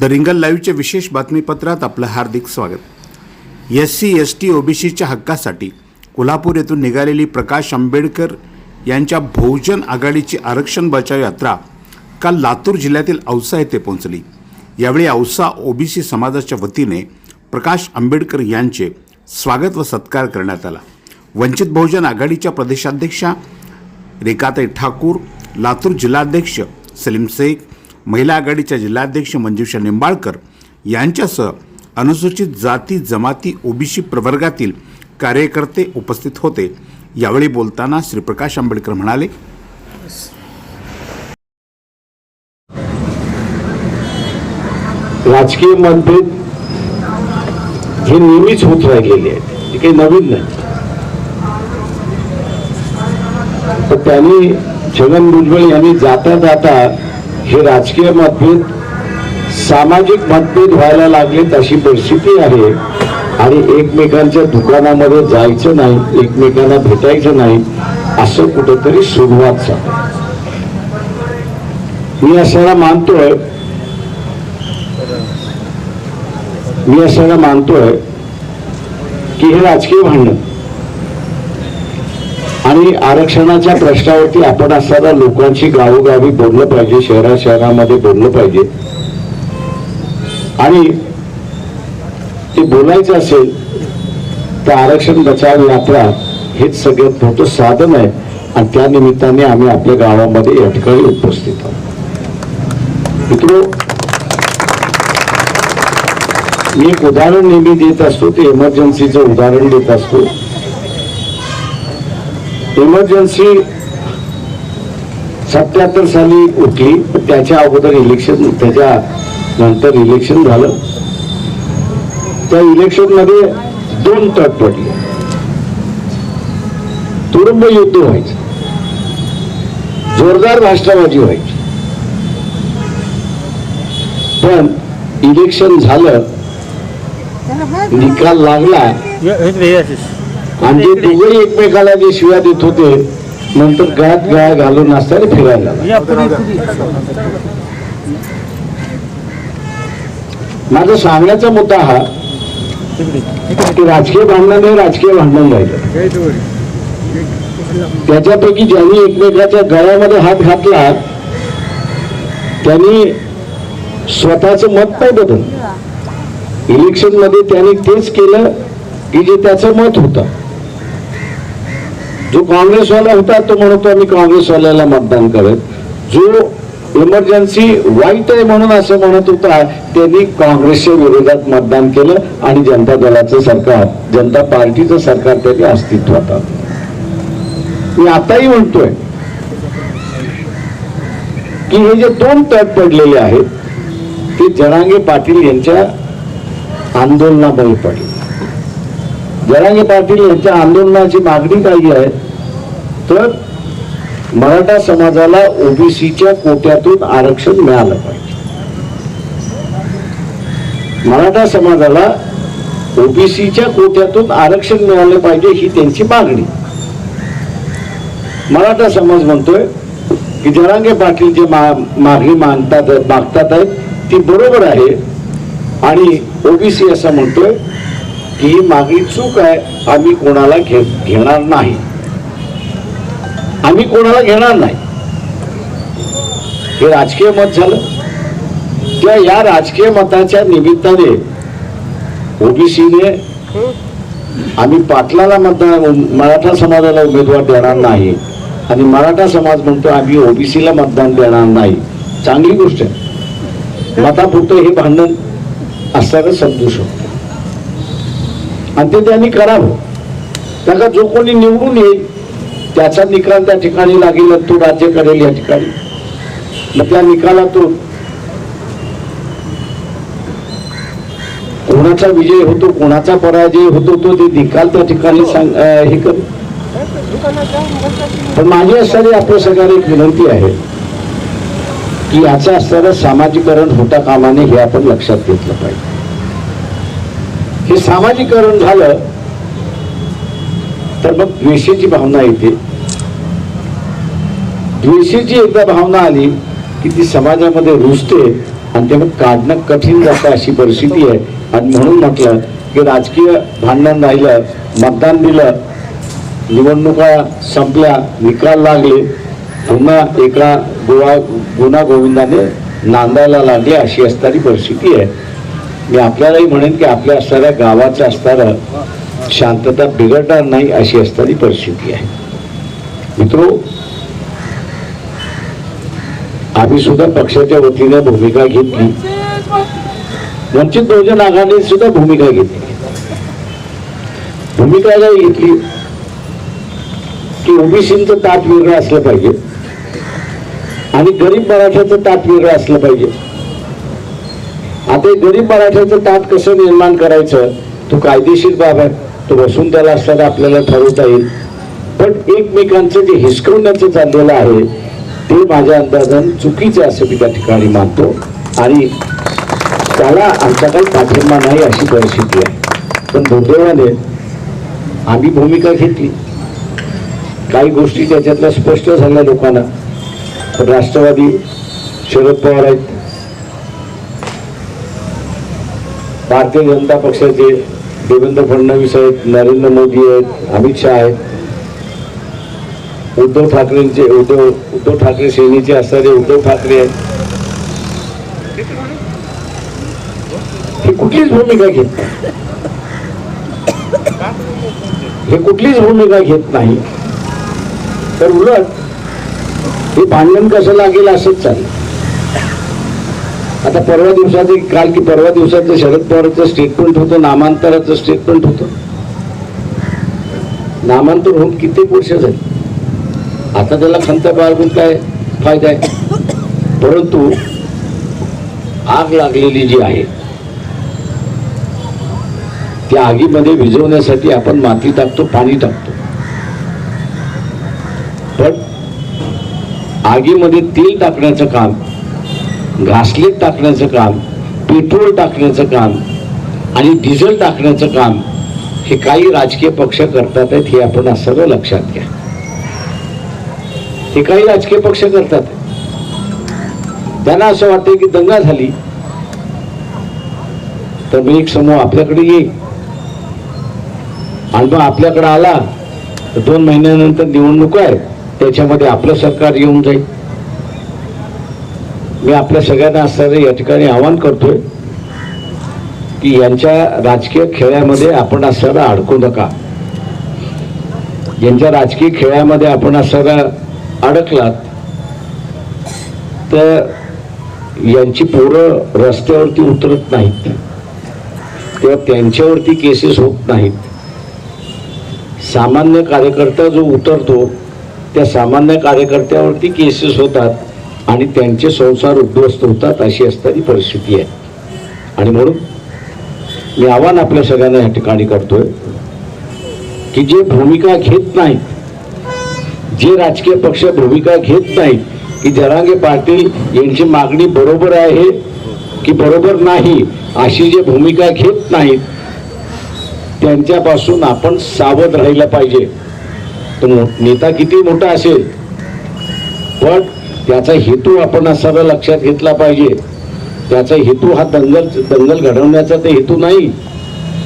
The रिंगल लाईव्हच्या विशेष बातमीपत्रात आपलं हार्दिक स्वागत. एस सी एस टी ओबीसीच्या हक्कासाठी कोल्हापूर येथून निघालेली प्रकाश आंबेडकर यांच्या बहुजन आघाडीची आरक्षण बचाव यात्रा काल लातूर जिल्ह्यातील औसा येथे पोहोचली. यावेळी औसा ओबीसी समाजाच्या वतीने प्रकाश आंबेडकर यांचे स्वागत व सत्कार करण्यात आला. वंचित बहुजन आघाडीच्या प्रदेशाध्यक्षा रेखाताई ठाकूर लातूर जिल्हाध्यक्ष सलीम शेख महिला आघाडीच्या जिल्हाध्यक्ष मंजुषा निंबाळकर यांच्यासह अनुसूचित जाती जमाती ओबीसी प्रवर्गातील कार्यकर्ते उपस्थित होते. यावेळी बोलताना श्री प्रकाश आंबेडकर म्हणाले राजकीय मतभेद हे नेहमीच होत राहिलेले आहेत हे काही नवीन नाही. तर त्यांनी छगन भुजबळ यांनी जाता जाता हे राजकीय मतभेद सामाजिक मतभेद व्हायला लागलेत अशी परिस्थिती आहे. आणि एकमेकांच्या दुकानामध्ये जायचं नाही एकमेकांना भेटायचं नाही असं कुठेतरी सुरुवात झाली. मी असायला मानतोय मी असायला मानतोय की हे राजकीय भांडण आणि आरक्षणाच्या प्रश्नावरती आपण असताना लोकांशी गावोगावी बोललं पाहिजे शहरा शहरामध्ये बोललं पाहिजे. आणि ते बोलायचं असेल तर आरक्षण बचाव यात्रा हेच सगळ्यात मोठं साधन आहे. आणि त्या निमित्ताने आम्ही आपल्या गावामध्ये या ठिकाणी उपस्थित आहोत. मित्र मी एक उदाहरण नेहमी देत असतो ते इमर्जन्सीचं उदाहरण देत असतो. इमर्जन्सी सत्याहत्तर साली उठली त्याच्या अगोदर इलेक्शन त्याच्या नंतर इलेक्शन झालं. त्या इलेक्शनमध्ये दोन तट पडले. तुरुंब युद्ध व्हायचं. जोरदार भाषणाबाजी व्हायची. पण इलेक्शन झालं. निकाल लागला. आणि जे दोघे एकमेकाला जे शिव्या देत होते नंतर गळ्यात गळा घालून असताना फिरायला. माझा सांगण्याचा मुद्दा हा की राजकीय भांडण हे राजकीय भांडण राहिलं त्याच्यापैकी ज्यांनी एकमेकाच्या गळ्यामध्ये हात घातला त्यांनी स्वतःच मत नाही बदल इलेक्शनमध्ये त्यांनी तेच केलं की जे त्याचं मत होतं. जो काँग्रेसवाला होता तो म्हणतो आम्ही काँग्रेसवाल्याला मतदान करत. जो इमर्जन्सी वाईट आहे म्हणून असं म्हणत होता त्यांनी काँग्रेसच्या विरोधात मतदान केलं आणि जनता दलाचं सरकार जनता पार्टीचं सरकार त्यांनी अस्तित्वात मी आताही म्हणतोय की हे जे दोन तट पडलेले आहेत ते जरांगे पाटील यांच्या आंदोलनामुळे पडले. जरांगे पाटील यांच्या आंदोलनाची मागणी काही आहे तर मराठा समाजाला ओबीसीच्या कोट्यातून आरक्षण मिळालं पाहिजे. मराठा समाजाला ओबीसीच्या कोट्यातून आरक्षण मिळालं पाहिजे ही त्यांची मागणी. मराठा समाज म्हणतोय की जरांगे पाटील जे मागणी मागतात मागतात आहेत ती बरोबर आहे. आणि ओबीसी असं म्हणतोय की ही मागणी चूक आहे आम्ही कोणाला घे घेणार नाही. आम्ही कोणाला घेणार नाही. हे राजकीय मत झालं. त्या या राजकीय मताच्या निमित्ताने ओबीसीने आम्ही पाटलाला मतदान मराठा समाजाला उमेदवार देणार नाही. आणि मराठा समाज म्हणतो आम्ही ओबीसीला मतदान देणार नाही. चांगली गोष्ट आहे. मतापुरतं हे भांडण असताना समजू शकतो. आणि ते त्यांनी करावं. त्याला जो कोणी निवडून येईल त्याचा निकाल त्या ठिकाणी लागेल तो राज्य करेल या ठिकाणी. मग त्या निकालातून कोणाचा विजय होतो कोणाचा पराजय होतो तो ते निकाल त्या ठिकाणी सांग हे कर. पण माझी असणारी आपल्या सगळ्यांना एक विनंती आहे की याचं असणारं सामाजिकरण होता कामाने हे आपण लक्षात घेतलं पाहिजे. हे सामाजिकरण झालं तर मग द्वेषाची भावना येते. द्वेषाची एकदा भावना आली की ती समाजामध्ये रुजते आणि ते मग काढणं कठीण जातं अशी परिस्थिती आहे. आणि म्हणून म्हटलं की राजकीय भांडण राहिलं मतदान दिलं निवडणुका संपल्या निकाल लागले पुन्हा एका गोवा गुन्हा गोविंदाने नांदायला लागले अशी असणारी परिस्थिती आहे. मी आपल्यालाही म्हणेन की आपल्या असणाऱ्या गावाचं असणारं शांतता बिघडणार नाही अशी असणारी परिस्थिती आहे. मित्रो आम्ही सुद्धा पक्षाच्या वतीने भूमिका घेतली. वंचित बहुजन आघाडीने सुद्धा भूमिका घेतली. भूमिका जर घेतली की ओबीसीचं ताट वेगळं असलं पाहिजे आणि गरीब मराठ्याचं ताट वेगळं असलं पाहिजे. आता गरीब मराठ्याचं ताट कसं निर्माण करायचं? तो कायदेशीर बाब आहे. तो बसून त्याला असताना आपल्याला ठरवता येईल. पण एकमेकांचं जे हिसकवण्याचं चाललेलं आहे ते माझ्या अंदाजानं चुकीचं असं मी त्या ठिकाणी मानतो. आणि त्याला आमचा काही पाठिंबा नाही अशी परिस्थिती आहे. पण दुर्दैवाने आम्ही भूमिका घेतली. काही गोष्टी त्याच्यातल्या स्पष्ट झाल्या लोकांना. पण राष्ट्रवादी शरद पवार आहेत. भारतीय जनता पक्षाचे देवेंद्र फडणवीस आहेत नरेंद्र मोदी आहेत अमित शहा आहेत. उद्धव ठाकरेंचे उद्धव उद्धव ठाकरे सेनेचे असणारे उद्धव ठाकरे आहेत. हे कुठलीच भूमिका घेत नाही. हे कुठलीच भूमिका घेत नाही. तर उलट हे भांडण कसं लागेल असंच चालेल. आता परवा दिवसाचे काल की परवा दिवसाचं शरद पवारचं स्टेटमेंट होतं नामांतराचं स्टेटमेंट होतं. नामांतर होऊन कित्येक वर्ष झाली. आता त्याला खंत बाळगून काय फायदा आहे? परंतु आग लागलेली जी आहे त्या आगीमध्ये भिजवण्यासाठी आपण माती टाकतो पाणी टाकतो. पण आगीमध्ये तेल टाकण्याचं काम घासलेट टाकण्याचं काम पेट्रोल टाकण्याचं काम आणि डिझेल टाकण्याचं काम हे काही राजकीय पक्ष करतात आहेत हे आपण असं लक्षात घ्या. हे काही राजकीय पक्ष करतात त्यांना असं वाटतं की दंगा झाली तर मी एक समूह आपल्याकडे येईल. आणि मग आपल्याकडे आला तर दोन महिन्यानंतर निवडणूक आहे त्याच्यामध्ये आपलं सरकार येऊन जाईल. मी आपल्या सगळ्यांना असणारे या ठिकाणी आवाहन करतोय की यांच्या राजकीय खेळामध्ये आपण असणारा अडकू नका. यांच्या राजकीय खेळामध्ये आपण असणारा अडकलात तर यांची पोरं रस्त्यावरती उतरत नाहीत. किंवा त्यांच्यावरती केसेस होत नाहीत. सामान्य कार्यकर्ता जो उतरतो त्या सामान्य कार्यकर्त्यावरती केसेस होतात. आणि त्यांचे संसार उद्ध्वस्त होतात अशी असणारी परिस्थिती आहे. आणि म्हणून मी आव्हान आपल्या सगळ्यांना या ठिकाणी करतोय की जे भूमिका घेत नाहीत जे राजकीय पक्ष भूमिका घेत नाहीत की जरांगे पाटील यांची मागणी बरोबर आहे की बरोबर नाही अशी जे भूमिका घेत नाहीत त्यांच्यापासून आपण सावध राहिलं पाहिजे. तो नेता किती मोठा असेल? पण त्याचा हेतू आपण असा लक्षात घेतला पाहिजे. त्याचा हेतू हा दंगल दंगल घडवण्याचा ते हेतू नाही.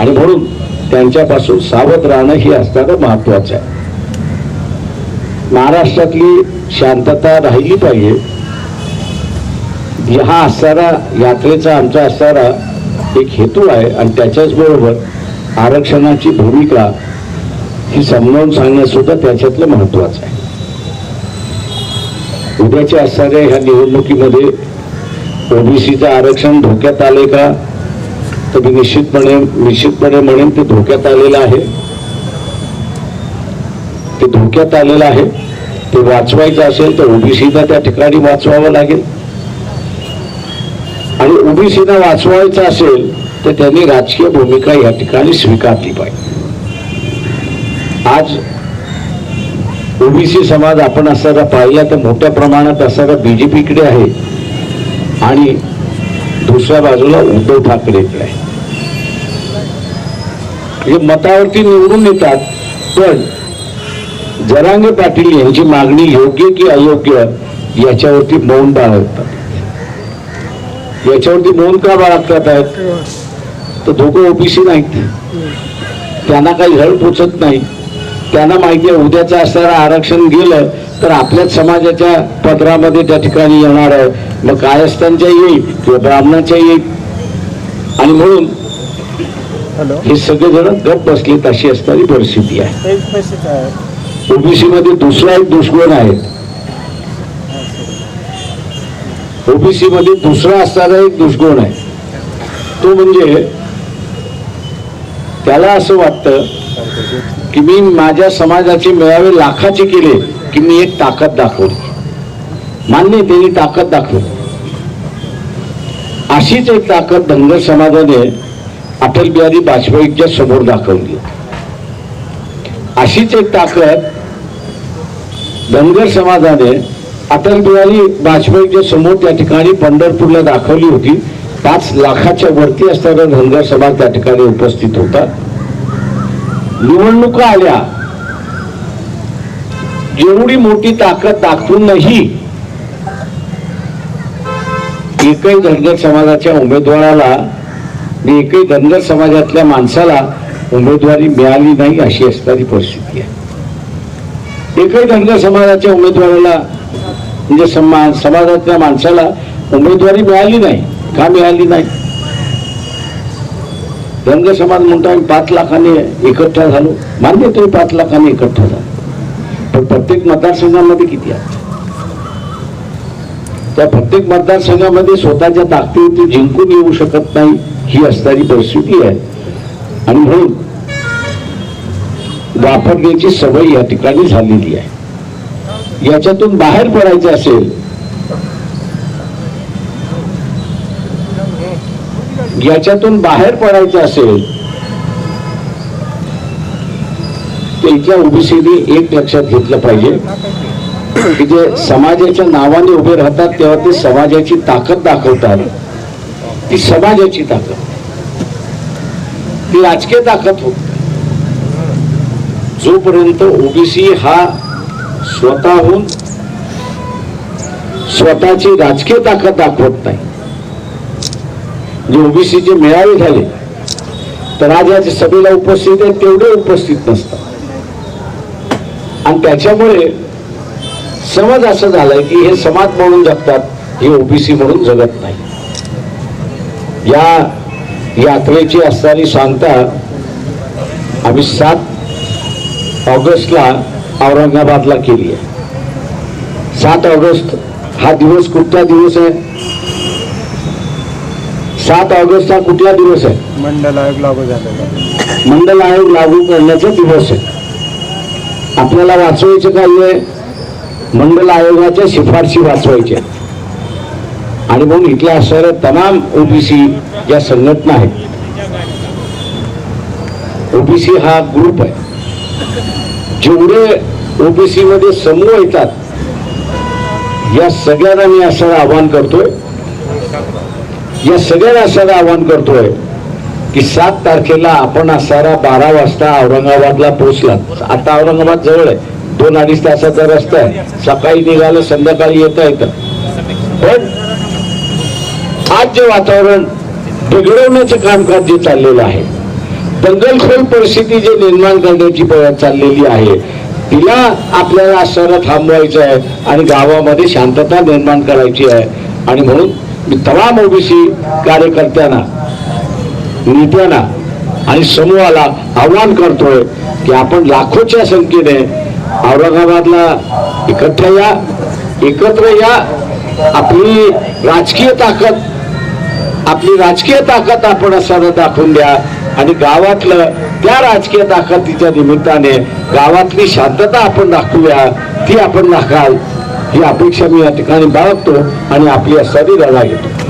आणि म्हणून त्यांच्यापासून सावध राहणं हे असताना महत्वाचं आहे. महाराष्ट्रातली शांतता राहिली पाहिजे. हा असणारा यात्रेचा आमचा असणारा एक हेतू आहे आणि त्याच्याच बरोबर आरक्षणाची भूमिका ही समजावून सांगणं सुद्धा त्याच्यातलं महत्वाचं आहे. उद्याच्या असणाऱ्या ह्या निवडणुकीमध्ये ओबीसीचं आरक्षण धोक्यात आले का? तर मी निश्चितपणे निश्चितपणे म्हणेन ते धोक्यात आलेलं आहे. ते धोक्यात आलेलं आहे. ते वाचवायचं असेल तर ओबीसीला त्या ठिकाणी वाचवावं लागेल. आणि ओबीसीला वाचवायचं असेल तर त्यांनी राजकीय भूमिका या ठिकाणी स्वीकारली पाहिजे. आज ओबीसी समाज आपण असायला पाहिला तर मोठ्या प्रमाणात असायला बी जे पीकडे आहे. आणि दुसऱ्या बाजूला उद्धव ठाकरेकडे आहे. हे मतावरती निवडून येतात पण जरांगे पाटील यांची मागणी योग्य की अयोग्य याच्यावरती मौन बाळगतात. याच्यावरती मौन का बाळगतात आहेत? तर दोघं ओबीसी नाहीत. त्यांना काही हळ पोचत नाही. त्यांना माहिती आहे उद्याचं असणारं आरक्षण गेलं तर आपल्याच समाजाच्या पदरामध्ये त्या ठिकाणी येणार आहे. मग कायस्थांच्या येईल किंवा ब्राह्मणाच्या येईल. आणि म्हणून हे सगळेजण गप बसलेत अशी असणारी परिस्थिती आहे. ओबीसी मध्ये दुसरा एक दुष्गुण आहे. ओबीसी मध्ये दुसरा असणारा एक दुष्गुण आहे. तो म्हणजे त्याला असं वाटतं की मी माझ्या समाजाचे मेळावे लाखाचे केले की मी एक ताकद दाखवली. मान्य त्यांनी ताकद दाखवली. अशीच एक ताकद धनगर समाजाने अटल बिहारी वाजपेयीच्या समोर दाखवली. अशीच एक ताकद धनगर समाजाने अटल बिहारी वाजपेयीच्या समोर त्या ठिकाणी पंढरपूरला दाखवली होती. पाच लाखाच्या वरती असणारा धनगर समाज त्या ठिकाणी उपस्थित होता. निवडणुका आल्या. एवढी मोठी ताकद दाखवूनही एकही धनगर समाजाच्या उमेदवाराला एकही धनगर समाजातल्या माणसाला उमेदवारी मिळाली नाही अशी असणारी परिस्थिती आहे. एकही धनगर समाजाच्या उमेदवाराला म्हणजे समा समाजातल्या माणसाला उमेदवारी मिळाली नाही का मिळाली नाही? धनगर समाज म्हणतो आम्ही पाच लाखाने एकठ्ठा झालो. मान्य तुम्ही पाच लाखाने एकठ्ठा झालो. पण प्रत्येक मतदारसंघामध्ये किती आहे त्या प्रत्येक मतदारसंघामध्ये स्वतःच्या ताकदीवरती जिंकून येऊ शकत नाही ही असणारी परिस्थिती आहे. आणि म्हणून वापरण्याची सवय या ठिकाणी झालेली आहे. याच्यातून बाहेर पडायचं असेल याच्यातून बाहेर पडायचं असेल तर इथल्या ओबीसीने एक लक्षात घेतलं पाहिजे. की जे समाजाच्या नावाने उभे राहतात तेव्हा ते समाजाची ताकद दाखवतात. ती समाजाची ताकद. ती राजकीय ताकद होत जोपर्यंत ओबीसी हा स्वतःहून स्वतःची राजकीय ताकद दाखवत नाही जे ओबीसीचे मेळावे झाले तर आज या सभेला उपस्थित आहेत तेवढे उपस्थित नसतात. आणि त्याच्यामुळे समज असं झालंय की हे समाज म्हणून जगतात हे ओबीसी म्हणून जगत नाही. या यात्रेची असणारी सांगता आम्ही सात ऑगस्टला औरंगाबादला केली आहे. सात ऑगस्ट हा दिवस कुठला दिवस आहे? सात ऑगस्ट हा कुठला दिवस आहे? मंडल आयोग लागू झालेला मंडल आयोग लागू करण्याचा दिवस आहे. आपल्याला वाचवायचं काय आहे? मंडल आयोगाच्या शिफारशी वाचवायच्या आणि म्हणून इथल्या असणाऱ्या तमाम ओबीसी ज्या संघटना आहेत. ओबीसी हा ग्रुप आहे. जेवढे ओबीसी मध्ये समूह येतात या सगळ्यांना मी असं आवाहन करतोय या सगळ्यांना असं आवाहन करतोय की सात तारखेला आपण असणारा बारा वाजता औरंगाबादला पोहोचला. आता औरंगाबाद जवळ आहे. दोन अडीच तासाचा रस्ता आहे. सकाळी निघालं संध्याकाळी येता येतं. पण आज जे वातावरण बिघडवण्याचं कामकाज जे चाललेलं आहे दंगलखोर परिस्थिती जे निर्माण करण्याची चाललेली आहे तिला आपल्याला असणारं थांबवायचं आहे आणि गावामध्ये शांतता निर्माण करायची आहे. आणि म्हणून मी तमाम ओबीसी कार्यकर्त्यांना नेत्यांना आणि समूहाला आव्हान करतोय की आपण लाखोच्या संख्येने औरंगाबादला एकत्र या एकत्र या. आपली राजकीय ताकद आपली राजकीय ताकद आपण असताना दाखवून द्या आणि गावातलं त्या राजकीय ताकदीच्या निमित्ताने गावातली शांतता आपण दाखवूया ती आपण दाखाल ही अपेक्षा मी या ठिकाणी बाळगतो आणि आपली असणारी लढा घेतो.